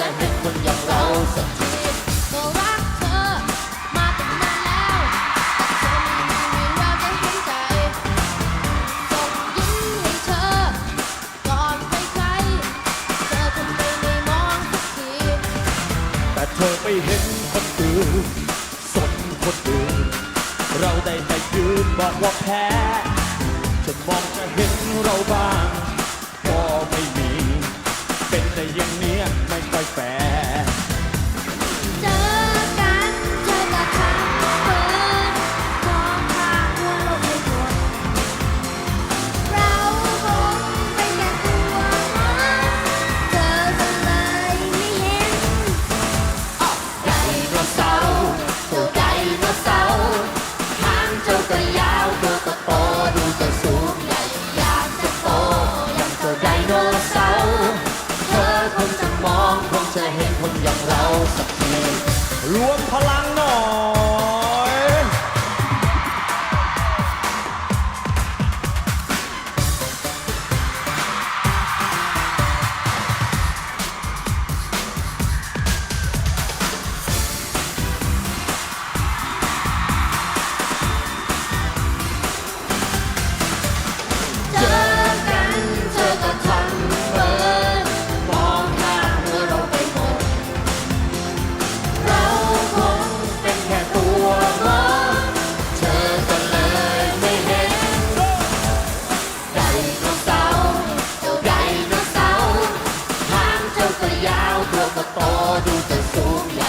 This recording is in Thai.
จะเห็นคนอย่างเราสักทีรักเธอ มาตั้งนานแล้วแต่เธอไม่มีวี่แววจะเห็นใจส่งยิ้มให้เธอ ก่อนไปไกลเธอทำไมไม่มองสักที แต่เธอไม่เห็นคนอื่นสนคนอื่นเราได้แต่ยืนบอกว่าแพ้ จะมองจะเห็นเรา the soul.